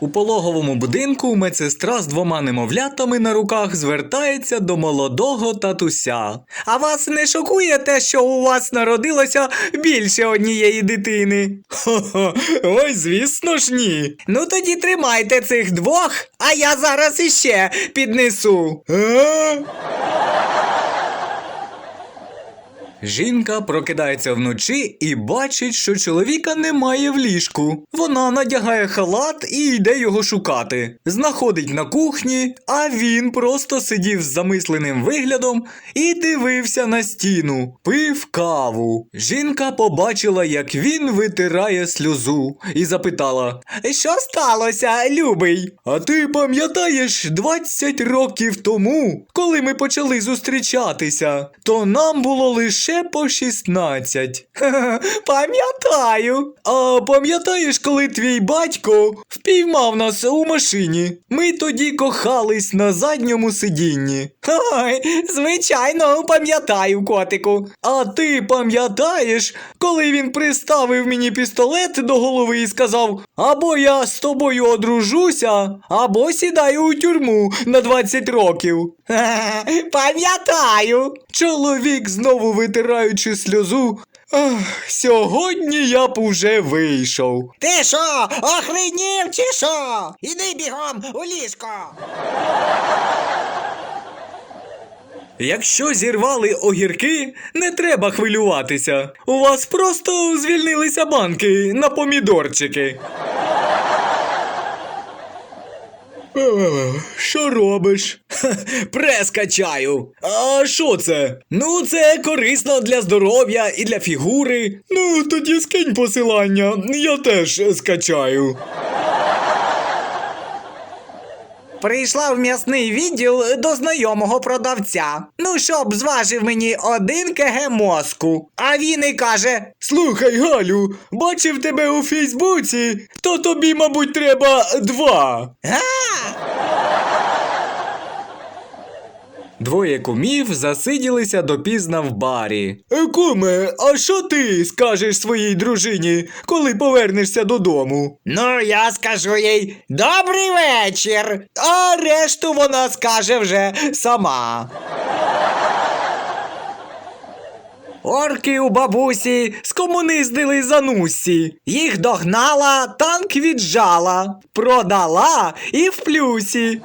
У пологовому будинку медсестра з двома немовлятами на руках звертається до молодого татуся. А вас не шокує те, що у вас народилося більше однієї дитини? Хо-хо, ой, звісно ж ні. Ну тоді тримайте цих двох, а я зараз іще піднесу. А? Жінка прокидається вночі і бачить, що чоловіка немає в ліжку. Вона надягає халат і йде його шукати. Знаходить на кухні, а він просто сидів з замисленим виглядом і дивився на стіну, пив каву. Жінка побачила, як він витирає сльозу, і запитала: Що сталося, любий? А ти пам'ятаєш 20 років тому, коли ми почали зустрічатися, то нам було лише по 16. Ха-ха, Пам'ятаю. А пам'ятаєш, коли твій батько впіймав нас у машині? Ми тоді кохались на задньому сидінні. Ой, звичайно, пам'ятаю, котику. А ти пам'ятаєш, коли він приставив мені пістолет до голови і сказав: або я з тобою одружуся, або сідаю у тюрму на 20 років. Пам'ятаю. Чоловік знову витираючи сльозу. Ах, сьогодні я б уже вийшов. Ти що, охренів чи що? Іди бігом у ліжко. Якщо зірвали огірки, не треба хвилюватися. У вас просто звільнилися банки на помідорчики. Е, Що робиш? «Ха, Прес качаю. А що це? Ну, це корисно для здоров'я і для фігури. Ну, тоді скинь посилання, я теж скачаю. Прийшла в м'ясний відділ до знайомого продавця. Ну, щоб зважив мені один кг мозку. А він і каже: Слухай, Галю, бачив тебе у Фейсбуці, то тобі, мабуть, треба два. Га! Двоє кумів засиділися допізна в барі. Е, Куме, а що ти скажеш своїй дружині, коли повернешся додому? Ну, я скажу їй добрий вечір, а решту вона скаже вже сама. Орки у бабусі скомуниздили занусі. Їх догнала, танк віджала, продала і в плюсі.